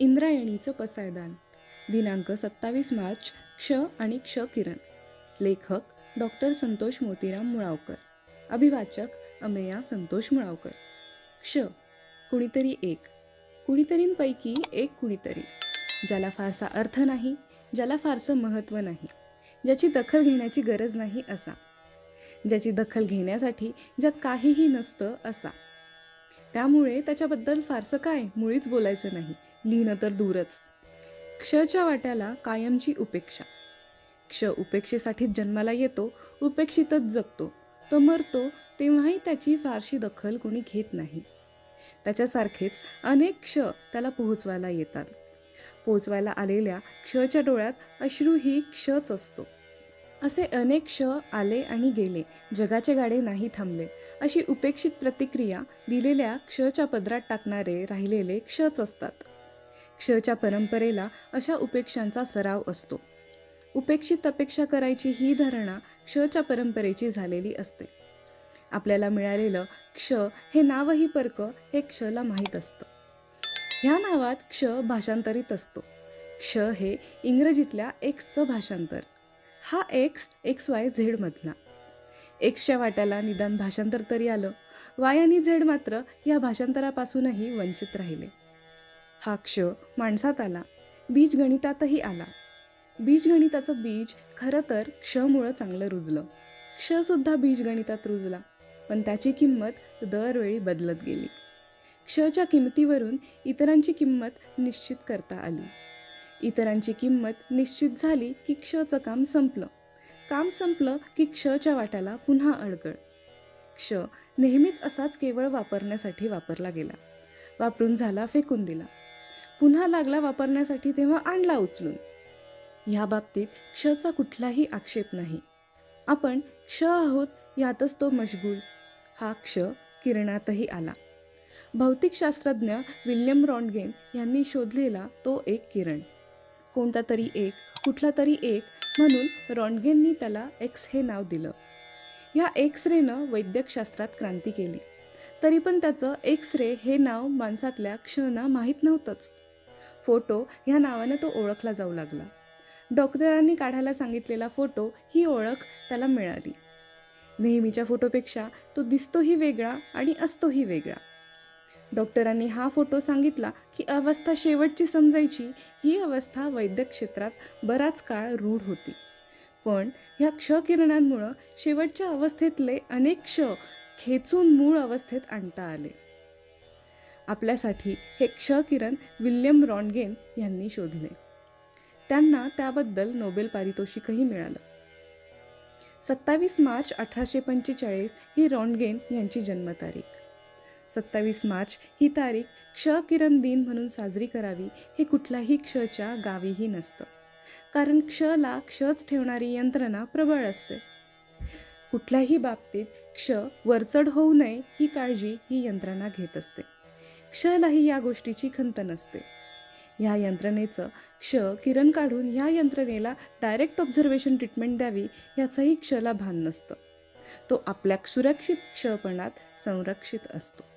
इंद्रायणीचं पसायदान. दिनांक सत्तावीस मार्च क्ष आणि क्ष किरण लेखक डॉक्टर संतोष मोतीराम मुळावकर. अभिवाचक अमेया संतोष मुळावकर. क्ष कुणीतरी एक. कुणीतरींपैकी एक कुणीतरी ज्याला फारसा अर्थ नाही ज्याला फारसं महत्त्व नाही ज्याची दखल घेण्याची गरज नाही असा ज्याची दखल घेण्यासाठी ज्यात काहीही नसतं असा. त्यामुळे त्याच्याबद्दल फारसं काय मुळीच बोलायचं नाही. लीन तर दूरच. क्षच्या वाट्याला कायमची उपेक्षा. क्ष उपेक्षेसाठीच जन्माला येतो उपेक्षितच जगतो. तो मरतो तेव्हाही त्याची फारशी दखल कोणी घेत नाही. त्याच्यासारखेच अनेक क्ष त्याला पोहोचवायला येतात. पोहोचवायला आलेल्या क्षच्या डोळ्यात अश्रूही क्षच असतो. असे अनेक क्ष आले आणि गेले जगाचे गाडे नाही थांबले. अशी उपेक्षित प्रतिक्रिया दिलेल्या क्षच्या पदरात टाकणारे राहिलेले क्षच असतात. क्षच्या परंपरेला अशा उपेक्षांचा सराव असतो. उपेक्षित अपेक्षा करायची ही धारणा क्षच्या परंपरेची झालेली असते. आपल्याला मिळालेलं क्ष हे नावही पर्क हे क्षला माहीत असतं. ह्या नावात क्ष भाषांतरित असतो. क्ष हे इंग्रजीतल्या एक्सचं भाषांतर. हा एक्स एक्स वाय झेडमधला एक्सच्या वाट्याला निदान भाषांतर तरी आलं. वाय आणि झेड मात्र या भाषांतरापासूनही वंचित राहिले. हा क्ष माणसात आला. बीजगणितातही आला. बीजगणिताचं बीज खरं तर क्षमुळं चांगलं रुजलं. क्षसुद्धा बीजगणितात रुजला पण त्याची किंमत दरवेळी बदलत गेली. क्षच्या किंमतीवरून इतरांची किंमत निश्चित करता आली. इतरांची किंमत निश्चित झाली की क्षचं काम संपलं. काम संपलं की क्षच्या वाट्याला पुन्हा अडगळ क्ष नेहमीच असाच केवळ वापरण्यासाठी वापरला गेला. वापरून झाला फेकून दिला. पुन्हा लागला वापरण्यासाठी तेव्हा आणला उचलून. ह्या बाबतीत क्षचा कुठलाही आक्षेप नाही. आपण क्ष आहोत यातच तो मशगूल. हा क्ष किरणातही आला. भौतिकशास्त्रज्ञ विल्यम रॉन्डगेन यांनी शोधलेला तो एक किरण. कोणता तरी एक कुठला तरी एक म्हणून रॉन्डगेननी त्याला एक्स हे नाव दिलं. ह्या एक्स रेनं वैद्यकशास्त्रात क्रांती केली. तरी पण त्याचं एक्स रे हे नाव माणसातल्या क्षणा माहीत नव्हतंच. फोटो ह्या नावानं तो ओळखला जाऊ लागला. डॉक्टरांनी काढायला सांगितलेला फोटो ही ओळख त्याला मिळाली. नेहमीच्या फोटोपेक्षा तो दिसतोही वेगळा आणि असतोही वेगळा. डॉक्टरांनी हा फोटो सांगितला की अवस्था शेवटची समजायची ही अवस्था वैद्यक क्षेत्रात बराच काळ रूढ होती. पण ह्या क्षकिरणांमुळं शेवटच्या अवस्थेतले अनेक क्ष खेचून मूळ अवस्थेत आणता आले. आपल्यासाठी हे क्षकिरण विल्यम रॉनगेन यांनी शोधले. त्यांना त्याबद्दल नोबेल पारितोषिकही मिळालं. सत्तावीस मार्च अठराशे पंचेचाळीस ही रॉनगेन यांची जन्मतारीख. सत्तावीस मार्च ही तारीख क्ष किरण दिन म्हणून साजरी करावी हे कुठल्याही क्षच्या गावीही नसतं. कारण क्षला क्षच ठेवणारी यंत्रणा प्रबळ असते. कुठल्याही बाबतीत क्ष वरचढ होऊ नये ही काळजी ही यंत्रणा घेत असते. क्षलाही या गोष्टीची खंत नसते. ह्या यंत्रणेचं क्ष किरण काढून ह्या यंत्रणेला डायरेक्ट ऑब्झर्वेशन ट्रीटमेंट द्यावी याचंही क्षला भान नसतं. तो आपल्या सुरक्षित क्षपणात संरक्षित असतो.